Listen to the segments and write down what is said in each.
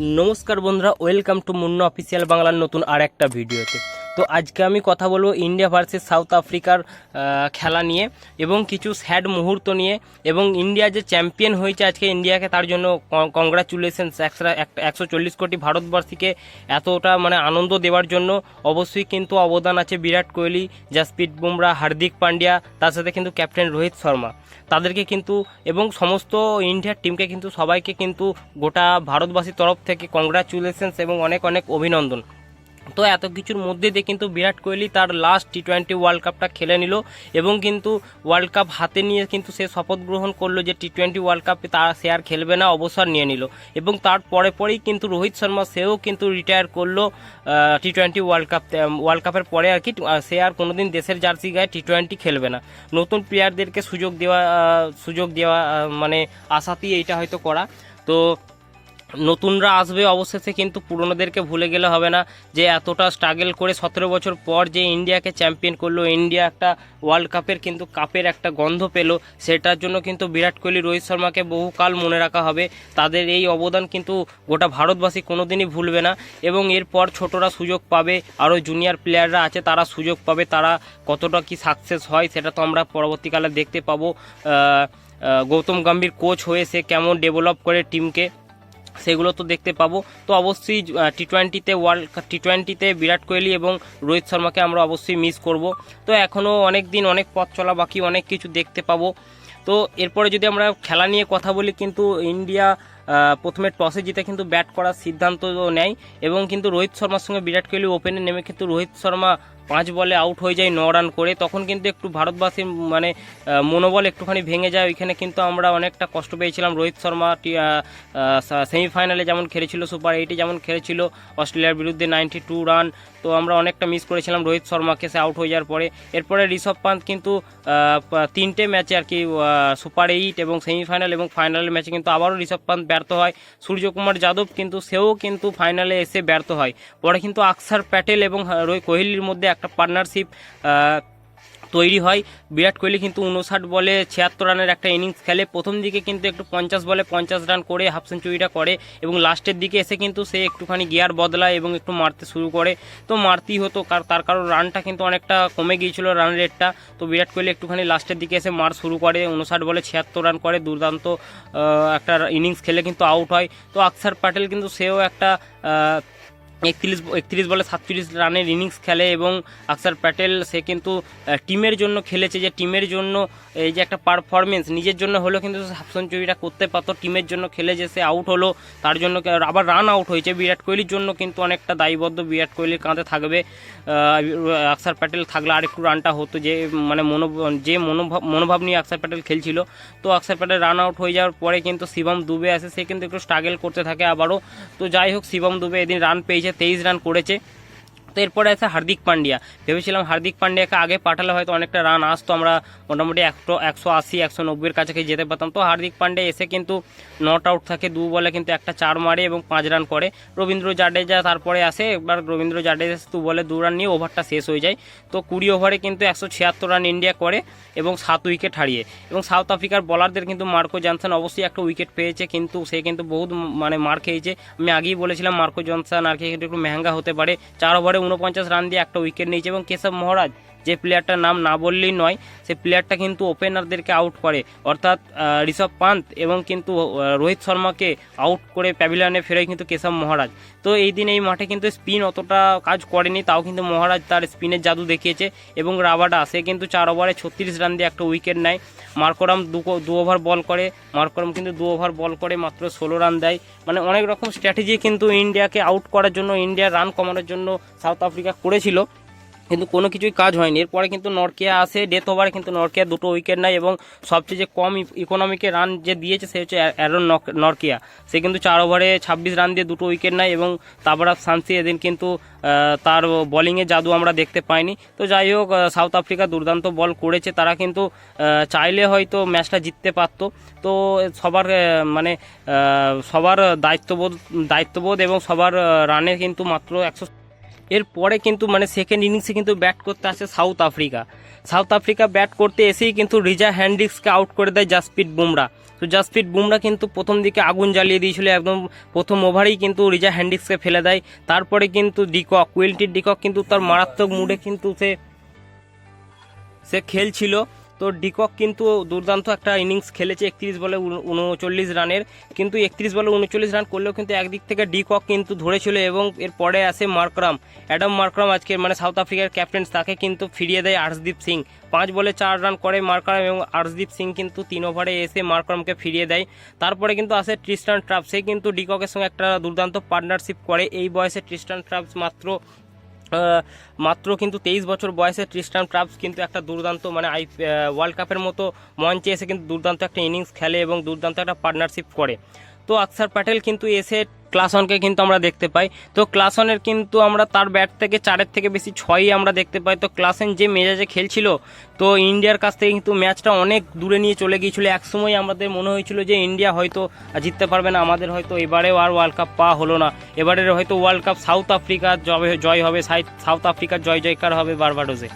নমস্কার বন্ধুরা welcome to Munna official বাংলার নতুন আর একটা ভিডিওতে তো আজকে আমি কথা বলব ইন্ডিয়া ভার্সেস সাউথ আফ্রিকার খেলা নিয়ে এবং কিছু স্যাড মুহূর্ত নিয়ে এবং ইন্ডিয়া যে চ্যাম্পিয়ন হয়েছে আজকে ইন্ডিয়াকে তার জন্য কংগ্রাচুলেশনস একশো চল্লিশ কোটি ভারতবর্ষীকে এতটা মানে আনন্দ দেওয়ার জন্য অবশ্যই কিন্তু অবদান আছে বিরাট কোহলি, জাসপ্রীত বুমরা, হার্দিক পান্ডিয়া, তার সাথে কিন্তু ক্যাপ্টেন রোহিত শর্মা। তাদেরকে কিন্তু এবং সমস্ত ইন্ডিয়ার টিমকে কিন্তু সবাইকে কিন্তু গোটা ভারতবাসীর তরফ থেকে কংগ্রাচুলেশনস এবং অনেক অনেক অভিনন্দন। তো এত কিছুর মধ্যে দিয়ে কিন্তু বিরাট কোহলি তার লাস্ট টি টোয়েন্টি ওয়ার্ল্ড কাপটা খেলে নিল এবং কিন্তু ওয়ার্ল্ড কাপ হাতে নিয়ে কিন্তু সে শপথ গ্রহণ করল যে টি টোয়েন্টি ওয়ার্ল্ড কাপে তার সে আর খেলবে না, অবসর নিয়ে নিল। এবং তার পরে পরেই কিন্তু রোহিত শর্মা সেও কিন্তু রিটায়ার করল T twenty world cup world কাপের পরে আর কি সে আর কোনোদিন দেশের জার্সি গায়ে টি টোয়েন্টি খেলবে না। নতুন প্লেয়ারদেরকে সুযোগ দেওয়া সুযোগ দেওয়া মানে আশাতেই এইটা হয়তো করা। তো নতুনরা আসবে অবশেষে কিন্তু পুরনোদেরকে ভুলে গেলে হবে না যে এতটা স্ট্রাগল করে সতেরো বছর পর যে ইন্ডিয়াকে চ্যাম্পিয়ন করল, ইন্ডিয়া একটা ওয়ার্ল্ড কাপের কিন্তু কাপের একটা গন্ধ পেল, সেটার জন্য কিন্তু বিরাট কোহলি, রোহিত শর্মাকে বহুকাল মনে রাখা হবে। তাদের এই অবদান কিন্তু গোটা ভারতবাসী কোনো দিনই ভুলবে না এবং এরপর ছোটরা সুযোগ পাবে আরও জুনিয়র প্লেয়াররা আছে, তারা সুযোগ পাবে, তারা কতটা কি সাকসেস হয় সেটা তো আমরা পরবর্তীকালে দেখতে পাবো। গৌতম গম্ভীর কোচ হয়ে সে কেমন ডেভেলপ করে টিমকে সেগুলো তো দেখতে পাবো। তো অবশ্যই টি টোয়েন্টিতে ওয়ার্ল্ড টি টোয়েন্টিতে বিরাট কোহলি এবং রোহিত শর্মাকে আমরা অবশ্যই মিস করব। তো এখনও অনেক দিন অনেক পথ চলা, বাকি অনেক কিছু দেখতে পাবো। তো এরপরে যদি আমরা খেলা নিয়ে কথা বলি, কিন্তু ইন্ডিয়া প্রথমে টসে জিতে কিন্তু ব্যাট করার সিদ্ধান্ত নেয় এবং কিন্তু রোহিত শর্মার সঙ্গে বিরাট কোহলি ওপেনে নেমে কিন্তু রোহিত শর্মা পাঁচ বলে আউট হয়ে যায়, ন রান করে, তখন কিন্তু একটু ভারতবাসীর মানে মনোবল একটুখানি ভেঙে যায়। ওইখানে কিন্তু আমরা অনেকটা কষ্ট পেয়েছিলাম। রোহিত শর্মা সেমিফাইনালে যেমন খেলেছিল সুপার এইটে যেমন খেলেছিল, অস্ট্রেলিয়ার বিরুদ্ধে নাইনটি টু রান তো আমরা অনেকটা মিস করেছিলাম রোহিত শর্মাকে, সে আউট হয়ে যাওয়ার পরে। এরপরে ঋষভ পান্ত কিন্তু তিনটে ম্যাচে আর কি সুপার এইট এবং সেমিফাইনাল এবং ফাইনালের ম্যাচে কিন্তু আবারও ঋষভ পান্ত ব্যর্থ হয়। সূর্যকুমার যাদব কিন্তু, সেও কিন্তু ফাইনালে এসে ব্যর্থ হয়। পরে কিন্তু আকসার প্যাটেল এবং কোহলির মধ্যে একটা পার্টনারশিপ তৈরি হয়। বিরাট কোহলি কিন্তু উনষাট বলে ছিয়াত্তর রানের একটা ইনিংস খেলে। প্রথম দিকে কিন্তু একটু পঞ্চাশ বলে পঞ্চাশ রান করে হাফ সেঞ্চুরিটা করে এবং লাস্টের দিকে এসে কিন্তু সে একটুখানি গিয়ার বদলায় এবং একটু মারতে শুরু করে। তো মারতেই হতো, কার- তার কারণ রানটা কিন্তু অনেকটা কমে গিয়েছিল রান রেটটা। তো বিরাট কোহলি একটুখানি লাস্টের দিকে এসে মার শুরু করে, উনষাট বলে ছিয়াত্তর রান করে। দুর্দান্ত একটা ইনিংস খেলে কিন্তু আউট হয়। তো আকসার প্যাটেল কিন্তু সেও একটা একত্রিশ একত্রিশ বলে সাতচল্লিশ রানের ইনিংস খেলে এবং আকসার প্যাটেল, সে কিন্তু টিমের জন্য খেলেছে যে টিমের জন্য এই যে একটা পারফরমেন্স নিজের জন্য হলেও কিন্তু হাফ সেঞ্চুরিটা করতে পারতো, টিমের জন্য খেলে যে সে আউট হলো, তার জন্য আবার রান আউট হয়েছে। বিরাট কোহলির জন্য কিন্তু অনেকটা দায়বদ্ধ বিরাট কোহলির কাঁধে থাকবে। আকসার প্যাটেল থাকলে আর একটু রানটা হতো যে মানে মনো যে মনোভাব মনোভাব নিয়ে আকসার প্যাটেল খেলছিল। তো আকসার প্যাটেল রান আউট হয়ে যাওয়ার পরে কিন্তু শিবম দুবে আসে সে কিন্তু একটু স্ট্রাগল করতে থাকে আবারও। তো যাই হোক, শিবম দুবে এদিন রান পেয়েছে। তেইশ রান করেছে। তো এরপরে আছে হার্দিক পান্ডিয়া। ভেবেছিলাম হার্দিক পান্ডিয়াকে আগে পাঠালে হয়তো অনেকটা রান আসতো, আমরা মোটামুটি একশো একশো আশি, একশো নব্বইয়ের কাছাকাছি যেতে পারতাম। তো হার্দিক পান্ডিয়া এসে কিন্তু নট আউট থাকে, দু বলে কিন্তু একটা চার মারে এবং পাঁচ রান করে। রবীন্দ্র জাডেজা তারপরে আসে, এবার রবীন্দ্র জাডেজা দু বলে, দু রান নিয়ে ওভারটা শেষ হয়ে যায়। তো কুড়ি ওভারে কিন্তু একশো ছিয়াত্তর রান ইন্ডিয়া করে এবং সাত উইকেট হারিয়ে। এবং সাউথ আফ্রিকার বলারদের কিন্তু মার্কো জনসন অবশ্যই একটা উইকেট পেয়েছে, কিন্তু সে কিন্তু বহুত মানে মার খেয়েছে। আমি আগেই বলেছিলাম মার্কো জনসন আর কি একটু মেহাঙ্গা হতে পারে। চার ওভারে উনপঞ্চাশ রান দিয়ে একটা উইকেট নিয়েছে এবং কেশব মহারাজ যে প্লেয়ারটার নাম না বললেই নয়, সেই প্লেয়ারটা কিন্তু ওপেনারদেরকে আউট করে। অর্থাৎ ঋষভ পান্ত এবং কিন্তু রোহিত শর্মাকে আউট করে প্যাভিলিয়নে ফেরায় কিন্তু কেশব মহারাজ। তো এই দিন এই মাঠে কিন্তু স্পিন অতটা কাজ করেনি, তাও কিন্তু মহারাজ তার স্পিনের জাদু দেখিয়েছে এবং রাবাডা, সে কিন্তু চার ওভারে ছত্রিশ রান দিয়ে একটা উইকেট নেয়। মার্কোরাম দু ওভার বল করে, মার্কোরাম কিন্তু দু ওভার বল করে মাত্র ষোলো রান দেয়। মানে অনেক রকম স্ট্র্যাটেজি কিন্তু ইন্ডিয়াকে আউট করার জন্য ইন্ডিয়ার রান কমানোর জন্য সাউথ আফ্রিকা করেছিল। কিন্তু কোনো কিছুই কাজ হয়নি। এরপরে কিন্তু নরকিয়া আসে ডেথ ওভারে কিন্তু নরকিয়া দুটো উইকেট নেয় এবং সবচেয়ে যে কম ইকোনমিকে রান যে দিয়েছে সে হচ্ছে অ্যারন নরকিয়া। সে কিন্তু চার ওভারে ছাব্বিশ রান দিয়ে দুটো উইকেট নেয় এবং তাবরাত সানসি এদিন কিন্তু তার বোলিংয়ে জাদু আমরা দেখতে পাইনি। তো যাই হোক সাউথ আফ্রিকা দুর্দান্ত বল করেছে। তারা কিন্তু চাইলে হয়তো ম্যাচটা জিততে পারতো। তো সবার মানে সবার দায়িত্ববোধ দায়িত্ববোধ এবং সবার রানে কিন্তু মাত্র একশো এরপরে কিন্তু মানে সেকেন্ড ইনিংসে কিন্তু ব্যাট করতে আসে South Africa South Africa bat করতে এসেই কিন্তু রিজা হ্যান্ডিক্সকে আউট করে দেয় জাসপ্রিত বুমরা তো জাসপ্রিত বুমরা কিন্তু প্রথম দিকে আগুন জ্বালিয়ে দিয়েছিল একদম প্রথম ওভারেই কিন্তু রিজা হ্যান্ডিক্সকে ফেলে দেয়। তারপরে কিন্তু ডিকক কুইলটির ডিকক কিন্তু তার মারাত্মক মুডে কিন্তু সে সে খেলছিল। তো ডিকক কিন্তু দুর্দান্ত একটা ইনিংস খেলেছে একত্রিশ বলে উন- উনচল্লিশ রানের। কিন্তু একত্রিশ বলে উনচল্লিশ রান করলেও কিন্তু একদিক থেকে ডিকক কিন্তু ধরেছিল এবং এরপরে আসে মার্করাম। অ্যাডাম মার্করাম আজকে মানে সাউথ আফ্রিকার ক্যাপ্টেন, তাকে কিন্তু ফিরিয়ে দেয় আর্শদীপ সিং। পাঁচ বলে চার রান করে মার্করাম এবং আর্শদীপ সিং কিন্তু তিন ওভারে এসে মার্করামকে ফিরিয়ে দেয়। তারপরে কিন্তু আসে ট্রিস্টান ট্রাপ। সে কিন্তু ডিককের সঙ্গে একটা দুর্দান্ত পার্টনারশিপ করে। এই বয়সে ট্রিস্টান ট্রাপস মাত্র মাত্র কিন্তু তেইশ বছর বয়সে ট্রিস্টান ট্রাপস কিন্তু একটা দুর্দান্ত মানে আই ওয়ার্ল্ড কাপের মতো মঞ্চে এসে কিন্তু দুর্দান্ত একটা ইনিংস খেলে এবং দুর্দান্ত একটা পার্টনারশিপ করে। তো অক্ষর প্যাটেল কিন্তু এসে ক্লাসনকে কিন্তু আমরা দেখতে পাই। তো ক্লাসনের কিন্তু আমরা তার ব্যাট থেকে চারের থেকে বেশি ছয়ই আমরা দেখতে পাই। তো ক্লাসেন যে মেজাজে খেলছিল, তো ইন্ডিয়ার কাছ থেকে কিন্তু ম্যাচটা অনেক দূরে নিয়ে চলে গিয়েছিল। একসময় আমাদের মনে হয়েছিল যে ইন্ডিয়া হয়তো জিততে পারবে না, আমাদের হয়তো এবারেও আর ওয়ার্ল্ড কাপ পাওয়া হলো না। এবারের হয়তো ওয়ার্ল্ড কাপ সাউথ আফ্রিকার জয় হবে সাউথ আফ্রিকার জয় জয়কার হবে বারবাডোসে।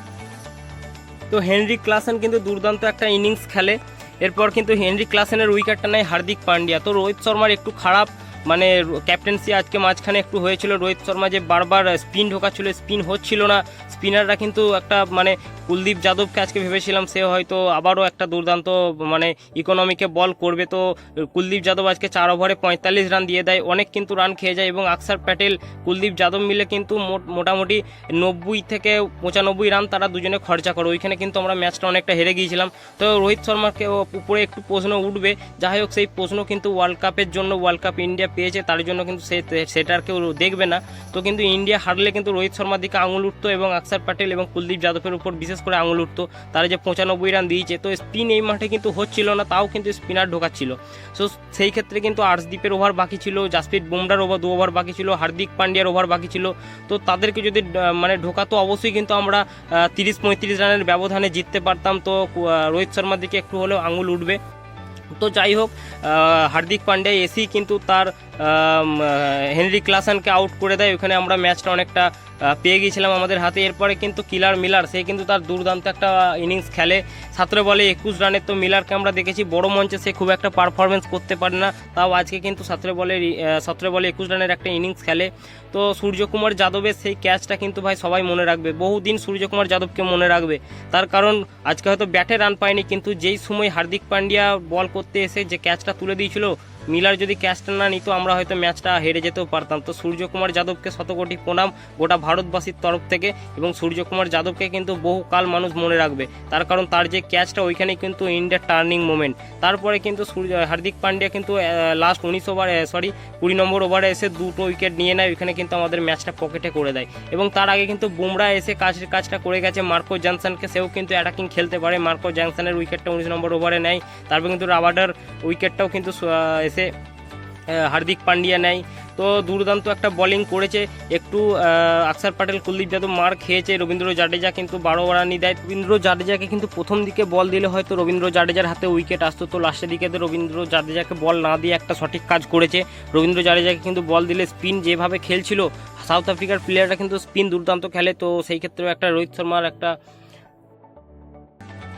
তো হেনরি ক্লাসেন কিন্তু দুর্দান্ত একটা ইনিংস খেলে। এরপর কিন্তু হেনরি ক্লাসেনের উইকেটটা নেয় হার্দিক পান্ডিয়া। তো রোহিত শর্মার একটু খারাপ মানে ক্যাপ্টেন্সি আজকে মাঝখানে একটু হয়েছিল। রোহিত শর্মা যে বারবার স্পিন ঢোকাচ্ছিল, স্পিন হচ্ছিল না। স্পিনাররা কিন্তু একটা মানে কুলদীপ যাদবকে আজকে ভেবেছিলাম, সে হয়তো আবারও একটা দুর্দান্ত মানে ইকোনমিকে বল করবে। তো কুলদীপ যাদব আজকে চার ওভারে পঁয়তাল্লিশ রান দিয়ে দেয়। অনেক কিন্তু রান খেয়ে যায় এবং আকসার প্যাটেল, কুলদীপ যাদব মিলে কিন্তু মোট- মোটামুটি নব্বই থেকে পঁচানব্বই রান তারা দুজনে খরচা করে। ওইখানে কিন্তু আমরা ম্যাচটা অনেকটা হেরে গিয়েছিলাম। তো রোহিত শর্মাকে উপরে একটু প্রশ্ন উঠবে। যাই হোক, সেই প্রশ্ন কিন্তু ওয়ার্ল্ড কাপের জন্য ওয়ার্ল্ড কাপ ইন্ডিয়া পেয়েছে, তার জন্য কিন্তু সে সেটা আর কেউ দেখবে না। তো কিন্তু ইন্ডিয়া হারলে কিন্তু রোহিত শর্মার দিকে আঙুল উঠতো এবং আকসার প্যাটেল এবং কুলদীপ যাদবের উপর বিশেষ করে আঙুল উঠতো। তারা যে পঁচানব্বই রান দিয়েছে, তো স্পিন এই মাঠে কিন্তু হচ্ছিল না, তাও কিন্তু স্পিনার ঢোকাচ্ছিল। সো সেই ক্ষেত্রে কিন্তু আর্শদীপের ওভার বাকি ছিল, জাসপ্রীত বুমরার ওভার দু ওভার বাকি ছিল, হার্দিক পান্ডিয়ার ওভার বাকি ছিল। তো তাদেরকে যদি মানে ঢোকাতো অবশ্যই কিন্তু আমরা তিরিশ পঁয়ত্রিশ রানের ব্যবধানে জিততে পারতাম। তো রোহিত শর্মার দিকে একটু হলেও আঙুল উঠবে। তো যাই হোক হার্দিক পান্ডিয়া এসেই কিন্তু তার হেনরি ক্লাসনকে আউট করে দেয়। ওখানে আমরা ম্যাচটা অনেকটা পেয়ে গিয়েছিলাম আমাদের হাতে। এরপরে কিন্তু কিলার মিলার, সে কিন্তু তার দুর্দান্ত একটা ইনিংস খেলে। সতেরো বলে একুশ রানের তো মিলারকে আমরা দেখেছি। বড় মঞ্চে সে খুব একটা পারফরমেন্স করতে পারে না। তাও আজকে কিন্তু সতেরো বলে সতেরো বলে একুশ রানের একটা ইনিংস খেলে। তো সূর্যকুমার যাদবের সেই ক্যাচটা কিন্তু ভাই সবাই মনে রাখবে। বহুদিন সূর্যকুমার যাদবকে মনে রাখবে। তার কারণ, আজকে হয়তো ব্যাটে রান পায়নি, কিন্তু যেই সময় হার্দিক পান্ডিয়া বল করতে এসে যে ক্যাচটা তুলে দিয়েছিল মিলার যদি ক্যাচটা না নিত, আমরা হয়তো ম্যাচটা হেরে যেতেও পারতাম। তো সূর্যকুমার যাদবকে শতকোটি প্রণাম গোটা ভারতবাসীর তরফ থেকে এবং সূর্যকুমার যাদবকে কিন্তু বহুকাল মানুষ মনে রাখবে। তার কারণ তার যে ক্যাচটা ওইখানেই কিন্তু ইন্ডিয়ার টার্নিং মোমেন্ট তারপরে কিন্তু সূর্য, হার্দিক পান্ডিয়া কিন্তু লাস্ট উনিশ ওভার সরি কুড়ি নম্বর ওভারে এসে দুটো উইকেট নিয়ে নেয়। ওইখানে কিন্তু আমাদের ম্যাচটা পকেটে করে দেয়। এবং তার আগে কিন্তু বুমরা এসে কাজের কাজটা করে গেছে। মার্কো জনসনকে সেও কিন্তু অ্যাটাকিং খেলতে পারে। মার্কো জনসনের উইকেটটা উনিশ নম্বর ওভারে নেয়। তারপর কিন্তু রাবার্ডার উইকেটটাও কিন্তু এসে হার্দিক পান্ডিয়া নেয়। তো দুর্দান্ত একটা বোলিং করেছে। একটু আকসার প্যাটেল কুলদীপ যাদব মার খেয়েছে রবীন্দ্র জাডেজা, কিন্তু বারো রানই দেয়। রবীন্দ্র জাডেজাকে কিন্তু প্রথম দিকে বল দিলে হয়তো রবীন্দ্র জাডেজার হাতে উইকেট আসতো। তো লাস্টের দিকে রবীন্দ্র জাডেজাকে বল না দিয়ে একটা সঠিক কাজ করেছে। রবীন্দ্র জাডেজাকে কিন্তু বল দিলে স্পিন যেভাবে খেলছিল সাউথ আফ্রিকার প্লেয়াররা কিন্তু স্পিন দুর্দান্ত খেলে। তো সেই ক্ষেত্রেও একটা রোহিত শর্মার একটা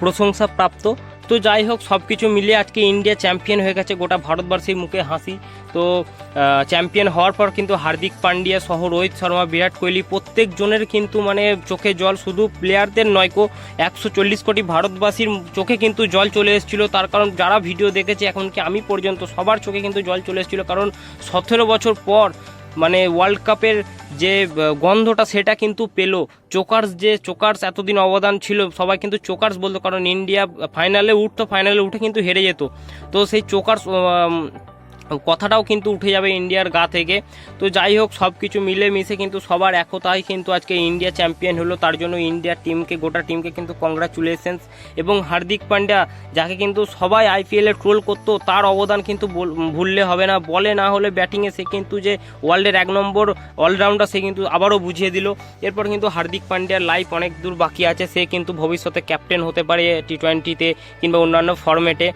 প্রশংসা প্রাপ্ত তো যাই হোক সব কিছু মিলিয়ে আজকে ইন্ডিয়া চ্যাম্পিয়ন হয়ে গেছে গোটা ভারতবর্ষের মুখে হাসি। তো চ্যাম্পিয়ন হওয়ার পর কিন্তু হার্দিক পান্ডিয়া সহ রোহিত শর্মা, বিরাট কোহলি প্রত্যেকজনের কিন্তু মানে চোখে জল, শুধু প্লেয়ারদের নয় কো, একশো চল্লিশ কোটি ভারতবাসীর চোখে কিন্তু জল চলে এসেছিল। তার কারণ যারা ভিডিও দেখেছে এখনকি আমি পর্যন্ত সবার চোখে কিন্তু জল চলে এসেছিল। কারণ সতেরো বছর পর মানে ওয়ার্ল্ড কাপের যে গন্ধটা সেটা কিন্তু পেল। চোকার্স যে, চোকার্স এতদিন অবদান ছিল, সবাই কিন্তু চোকার্স বলতো, কারণ ইন্ডিয়া ফাইনালে উঠতো ফাইনালে উঠে কিন্তু হেরে যেত। তো সেই চোকার্স কথাটাও কিন্তু উঠে যাবে ইন্ডিয়ার গা থেকে। তো যাই হোক সব কিছু মিলে মিশে কিন্তু সবার একতাই কিন্তু আজকে ইন্ডিয়া চ্যাম্পিয়ন হলো। তার জন্য ইন্ডিয়ার টিমকে, গোটা টিমকে কিন্তু কংগ্রাচুলেশনস এবং হার্দিক পান্ডিয়া যাকে কিন্তু সবাই আইপিএলে ট্রোল করতো, তার অবদান কিন্তু ভুললে হবে না। বলে না হলে ব্যাটিংয়ে সে কিন্তু যে ওয়ার্ল্ডের এক নম্বর অলরাউন্ডার সে কিন্তু আবারও বুঝিয়ে দিল। এরপর কিন্তু হার্দিক পান্ডিয়ার লাইফ অনেক দূর বাকি আছে। সে কিন্তু ভবিষ্যতে ক্যাপ্টেন হতে পারে টি টোয়েন্টিতে কিংবা অন্যান্য ফরম্যাটে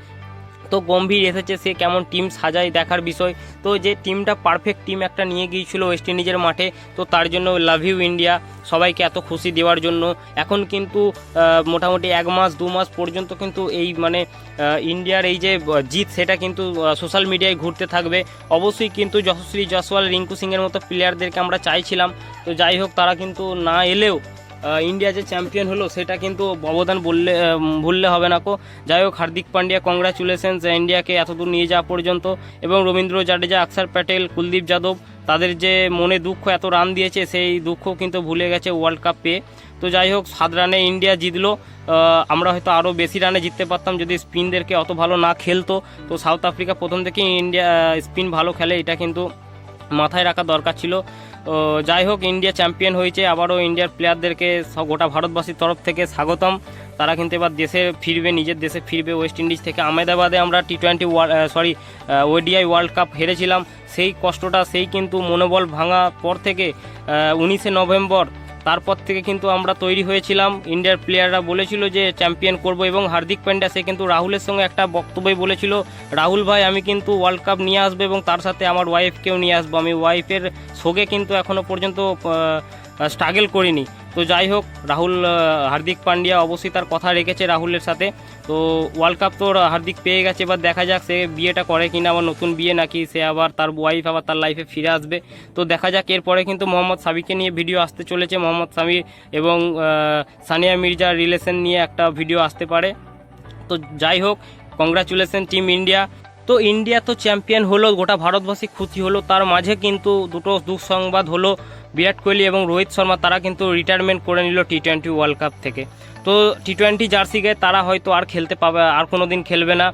তো গম্ভীর এসেছে সে কেমন টিম সাজায় দেখার বিষয়। তো যে টিমটা পারফেক্ট টিম একটা নিয়ে গিয়েছিল ওয়েস্ট ইন্ডিজের মাঠে, তো তার জন্য লাভ ইউ ইন্ডিয়া সবাইকে এত খুশি দেওয়ার জন্য। এখন কিন্তু মোটামুটি এক মাস, দু মাস পর্যন্ত কিন্তু এই মানে ইন্ডিয়ার এই যে জিত সেটা কিন্তু সোশ্যাল মিডিয়ায় ঘুরতে থাকবে। অবশ্যই কিন্তু যশস্বী জসওয়াল রিঙ্কু সিংয়ের মতো প্লেয়ারদেরকে আমরা চাইছিলাম। তো যাই হোক, তারা কিন্তু না এলেও ইন্ডিয়া যে চ্যাম্পিয়ন হলো, সেটা কিন্তু অবদান বললে ভুললে হবে না কো। যাই হোক, হার্দিক পান্ডিয়া কংগ্রাচুলেশনস ইন্ডিয়াকে এতদূর নিয়ে যাওয়া পর্যন্ত। এবং রবীন্দ্র জাডেজা অক্ষর প্যাটেল, কুলদীপ যাদব, তাদের যে মনে দুঃখ এত রান দিয়েছে, সেই দুঃখ কিন্তু ভুলে গেছে ওয়ার্ল্ড কাপ পেয়ে। তো যাই হোক, সাত রানে ইন্ডিয়া জিতলো। আমরা হয়তো আরও বেশি রানে জিততে পারতাম যদি স্পিনদেরকে অত ভালো না খেলতো। তো সাউথ আফ্রিকা প্রথম থেকেই ইন্ডিয়া স্পিন ভালো খেলে, এটা কিন্তু মাথায় রাখা দরকার ছিল। যাই হোক, ইন্ডিয়া চ্যাম্পিয়ন হয়েছে। আবারও ইন্ডিয়ার প্লেয়ারদেরকে গোটা ভারতবাসীর তরফ থেকে স্বাগতম। তারা কিন্তু এবার দেশে ফিরবে, নিজের দেশে ফিরবে। ওয়েস্ট ইন্ডিজ থেকে আমেদাবাদে আমরা T twenty sorry ODI world cup হেরেছিলাম। সেই কষ্টটা, সেই কিন্তু মনোবল ভাঙা পর থেকে উনিশে নভেম্বর তারপর থেকে কিন্তু আমরা তৈরি হয়েছিলাম। ইন্ডিয়ার প্লেয়াররা বলেছিল যে চ্যাম্পিয়ন করব এবং হার্দিক পান্ডা, সে কিন্তু রাহুলের সঙ্গে একটা বক্তব্যই বলেছিল, রাহুল ভাই, আমি কিন্তু ওয়ার্ল্ড কাপ নিয়ে আসব এবং তার সাথে আমার ওয়াইফকেও নিয়ে আসব। আমি ওয়াইফের শোকে কিন্তু এখনও পর্যন্ত স্ট্রাগল করিনি। তো যাই হোক, রাহুল হার্দিক পান্ডিয়া অবশ্যই তার কথা রেখেছে রাহুলের সাথে। তো ওয়ার্ল্ড কাপ তো হার্দিক পেয়ে গেছে, এবার দেখা যাক সে বিয়েটা করে কিনা, আবার নতুন বিয়ে নাকি সে আবার তার ওয়াইফ আবার তার লাইফে ফিরে আসবে। তো দেখা যাক, এরপরে কিন্তু মোহাম্মদ সাবিকে নিয়ে ভিডিও আসতে চলেছে, মোহাম্মদ সামি এবং সানিয়া মির্জার রিলেশন নিয়ে একটা ভিডিও আসতে পারে। তো যাই হোক কংগ্রাচুলেশন টিম ইন্ডিয়া তো ইন্ডিয়া তো চ্যাম্পিয়ন হলো, গোটা ভারতবাসী খুশি হলো, তার মাঝে কিন্তু দুটো দুঃসংবাদ হলো, বিরাট কোহলি এবং রোহিত শর্মা, তারা কিন্তু রিটায়ারমেন্ট করে নিল টি টোয়েন্টি ওয়ার্ল্ড কাপ থেকে। তো টি টোয়েন্টি জার্সি গায়ে তারা হয়তো আর খেলতে পাবে, আর কোনো দিন খেলবে না।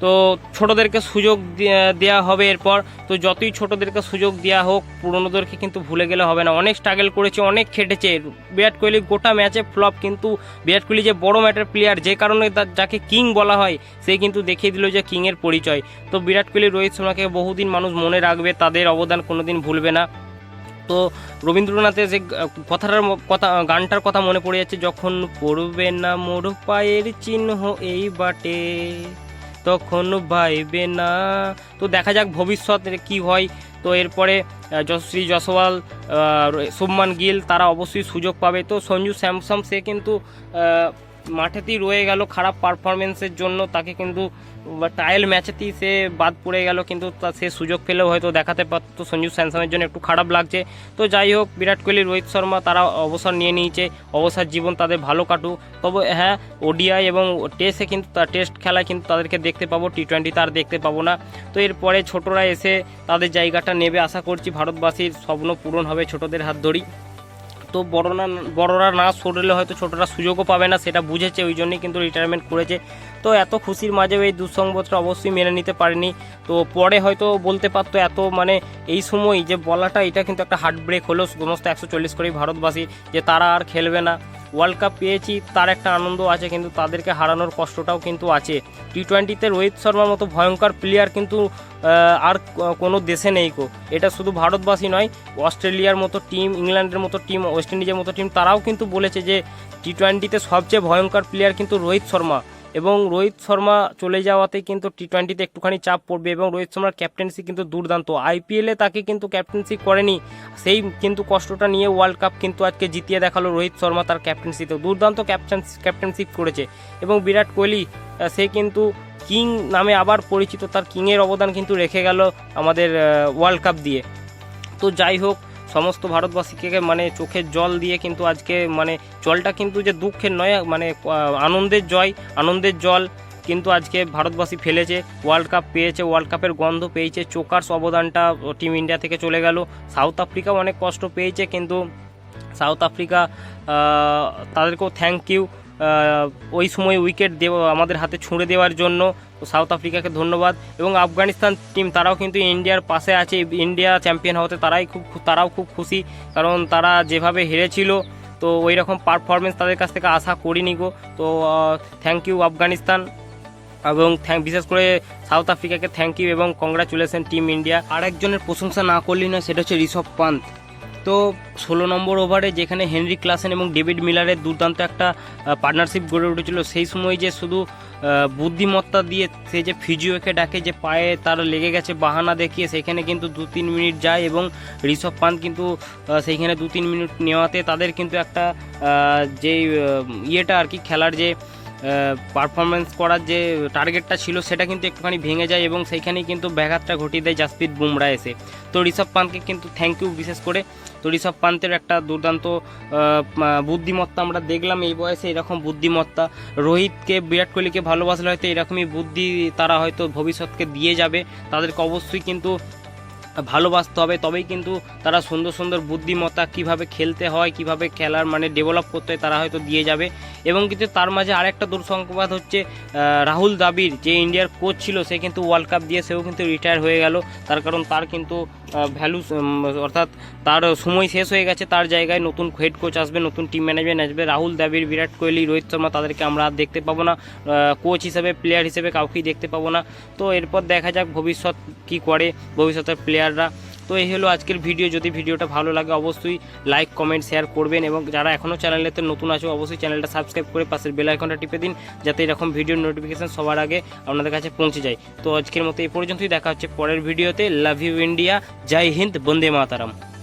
তো ছোটোদেরকে সুযোগ দে- দেয়া হবে এরপর। তো যতই ছোটোদেরকে সুযোগ দেওয়া হোক, পুরনোদেরকে কিন্তু ভুলে গেলে হবে না। অনেক স্ট্রাগল করেছে, অনেক খেটেছে। বিরাট কোহলি গোটা ম্যাচে ফ্লপ কিন্তু বিরাট কোহলি যে বড় ম্যাটের প্লেয়ার যে কারণে যাকে কিং বলা হয়, সে কিন্তু দেখিয়ে দিল যে কিংয়ের পরিচয়। তো বিরাট কোহলি, রোহিত শর্মাকে বহুদিন মানুষ মনে রাখবে, তাদের অবদান কোনোদিন ভুলবে না। তো রবীন্দ্রনাথের যে কথাটার কথা, গানটার কথা মনে পড়ে যাচ্ছে, যখন পড়বে না মোর পায়ের চিহ্ন এই বাটে, তখন ভাইবে না। তো দেখা যাক ভবিষ্যতে কি হয়। তো এরপরে যশশ্রী জসওয়াল শুভমান গিল, তারা অবশ্যই সুযোগ পাবে। তো সঞ্জু স্যামসং সে কিন্তু মাঠেতেই রয়ে গেল খারাপ পারফরমেন্সের জন্য। তাকে কিন্তু ট্রায়াল ম্যাচেতেই সে বাদ পড়ে গেল, কিন্তু তা- সে সুযোগ পেলেও হয়তো দেখাতে পারতো সঞ্জু স্যামসংয়ের জন্য একটু খারাপ লাগছে। তো যাই হোক, বিরাট কোহলি, রোহিত শর্মা তারা অবসর নিয়ে নিয়েছে। অবসর জীবন তাদের ভালো কাটুক। তবে হ্যাঁ ওডিআই এবং টেস্টে কিন্তু টেস্ট খেলায় কিন্তু তাদেরকে দেখতে পাবো টি টোয়েন্টি তার দেখতে পাবো না। তো এরপরে ছোটরা এসে তাদের জায়গাটা নেবে। আশা করছি ভারতবাসীর স্বপ্ন পূরণ হবে ছোটদের হাত ধরেই। তো বড়রা বড়রা না সরলে হয়তো ছোটরা সুযোগও পাবে না, সেটা বুঝেছে, ওই জন্যই কিন্তু রিটায়ারমেন্ট করেছে। তো এত খুশির মাঝেও এই দুঃসংবাদটা অবশ্যই মেনে নিতে পারেনি। তো পরে হয়তো বলতে পারতো এত মানে এই সময় যে বলাটা, এটা কিন্তু একটা হার্ট ব্রেক হলো সমস্ত একশো চল্লিশ করেই ভারতবাসী, যে তারা আর খেলবে না। ওয়ার্ল্ড কাপ পেয়েছি, তার একটা আনন্দ আছে, কিন্তু তাদেরকে হারানোর কষ্টটাও কিন্তু আছে। টি টোয়েন্টিতে রোহিত শর্মার মতো ভয়ঙ্কর প্লেয়ার কিন্তু আর কোনো দেশে নেই কো এটা শুধু ভারতবাসী নয়, অস্ট্রেলিয়ার মতো টিম ইংল্যান্ডের মতো টিম ওয়েস্ট ইন্ডিজের মতো টিম তারাও কিন্তু বলেছে যে টি টোয়েন্টিতে সবচেয়ে ভয়ঙ্কর প্লেয়ার কিন্তু রোহিত শর্মা। এবং রোহিত শর্মা চলে যাওয়াতে কিন্তু টি টোয়েন্টিতে একটুখানি চাপ পড়বে এবং রোহিত শর্মার ক্যাপ্টেন্সি কিন্তু দুর্দান্ত। আইপিএলে তাকে কিন্তু ক্যাপ্টেন্সি করেনি, সেই কিন্তু কষ্টটা নিয়ে ওয়ার্ল্ড কাপ কিন্তু আজকে জিতিয়ে দেখাল রোহিত শর্মা তার ক্যাপ্টেন্সিতে দুর্দান্ত ক্যাপ্টেন ক্যাপ্টেনশিপ করেছে এবং বিরাট কোহলি সে কিন্তু কিং নামে আবার পরিচিত, তার কিংয়ের অবদান কিন্তু রেখে গেল আমাদের ওয়ার্ল্ড কাপ দিয়ে। তো যাই হোক সমস্ত ভারতবাসীকে মানে চোখের জল দিয়ে কিন্তু আজকে মানে জলটা কিন্তু যে দুঃখের নয় মানে আনন্দের জয়, আনন্দের জল কিন্তু আজকে ভারতবাসী ফেলেছে ওয়ার্ল্ড কাপ পেয়েছে ওয়ার্ল্ড কাপের গন্ধ পেয়েছে চোকার্স অবদানটা টিম ইন্ডিয়া থেকে চলে গেল সাউথ আফ্রিকাও অনেক কষ্ট পেয়েছে কিন্তু সাউথ আফ্রিকা তাদেরকেও থ্যাংক ইউ ওই সময় উইকেট দেব আমাদের হাতে ছুঁড়ে দেওয়ার জন্য সাউথ আফ্রিকাকে ধন্যবাদ। এবং আফগানিস্তান টিম তারাও কিন্তু ইন্ডিয়ার পাশে আছে, ইন্ডিয়া চ্যাম্পিয়ন হতে তারাই খুব তারাও খুব খুশি, কারণ তারা যেভাবে হেরেছিল, তো ওই রকম পারফরমেন্স তাদের কাছ থেকে আশা করিনি গো। তো থ্যাংক ইউ আফগানিস্তান, এবং থ্যাংক বিশেষ করে সাউথ আফ্রিকাকে থ্যাংক ইউ এবং কংগ্রাচুলেশন টিম ইন্ডিয়া। আর একজনের প্রশংসা না করলেই না সেটা হচ্ছে ঋষভ পান্ত। তো ষোলো নম্বর ওভারে যেখানে হেনরি ক্লাসেন এবং ডেভিড মিলারের দুর্দান্ত একটা পার্টনারশিপ গড়ে উঠেছিল, সেই সময় যে শুধু বুদ্ধিমত্তা দিয়ে সে যে ফিজিওকে ডাকে, যে পায়ে তার লেগে গেছে বাহানা দেখিয়ে, সেখানে কিন্তু দু তিন মিনিট যায় এবং ঋষভ পান্ত কিন্তু সেইখানে দু তিন মিনিট নেওয়াতে তাদের কিন্তু একটা যে ইয়েটা আর কি, খেলার যে পারফরমেন্স করার যে টার্গেটটা ছিল সেটা কিন্তু একটুখানি ভেঙে যায় এবং সেইখানেই কিন্তু ব্যাঘাতটা ঘটিয়ে দেয় জাসপ্রীত বুমরা এসে। তো ঋষভ পান্তকে কিন্তু থ্যাংক ইউ বিশেষ করে। তো ঋষভ পান্তের একটা দুর্দান্ত বুদ্ধিমত্তা আমরা দেখলাম এই বয়সে, এরকম বুদ্ধিমত্তা। রোহিতকে, বিরাট কোহলিকে ভালোবাসলে হয়তো এরকমই বুদ্ধি তারা হয়তো ভবিষ্যৎকে দিয়ে যাবে। তাদেরকে অবশ্যই কিন্তু ভালোবাসতে হবে। তবেই কিন্তু তারা সুন্দর সুন্দর বুদ্ধিমত্তা, কীভাবে খেলতে হয়, কীভাবে খেলার মানে ডেভেলপ করতে হয়, তারা হয়তো দিয়ে যাবে। এবং কিন্তু তার মাঝে আরেকটা দুঃসংবাদ হচ্ছে রাহুল দাবির যে ইন্ডিয়ার কোচ ছিল, সে কিন্তু ওয়ার্ল্ড কাপ দিয়ে সেও কিন্তু রিটায়ার হয়ে গেল। তার কারণ তার কিন্তু ভ্যালু অর্থাৎ তার সময় শেষ হয়ে গেছে, তার জায়গায় নতুন হেড কোচ আসবে, নতুন টিম ম্যানেজমেন্ট আসবে। রাহুল দ্রাবিড়, বিরাট কোহলি, রোহিত শর্মা তাদেরকে আমরা আর দেখতে পাবো না। কোচ হিসেবে প্লেয়ার হিসেবে কাউকেই দেখতে পাবো না। তো এরপর দেখা যাক ভবিষ্যৎ কি করে, ভবিষ্যতের প্লেয়াররা তো এই হলো আজকের ভিডিও যদি ভিডিওটা ভালো লাগে, অবশ্যই লাইক কমেন্ট শেয়ার করবেন এবং যারা এখনও চ্যানেলেতে নতুন আছে, অবশ্যই চ্যানেলটা সাবস্ক্রাইব করে পাশের বেল আইকনটা টিপে দিন, যাতে এরকম ভিডিওর নোটিফিকেশান সবার আগে আপনাদের কাছে পৌঁছে যায়। তো আজকের মতো এই পর্যন্তই, দেখা হচ্ছে পরের ভিডিওতে love you India Jai Hind, Vande Mataram.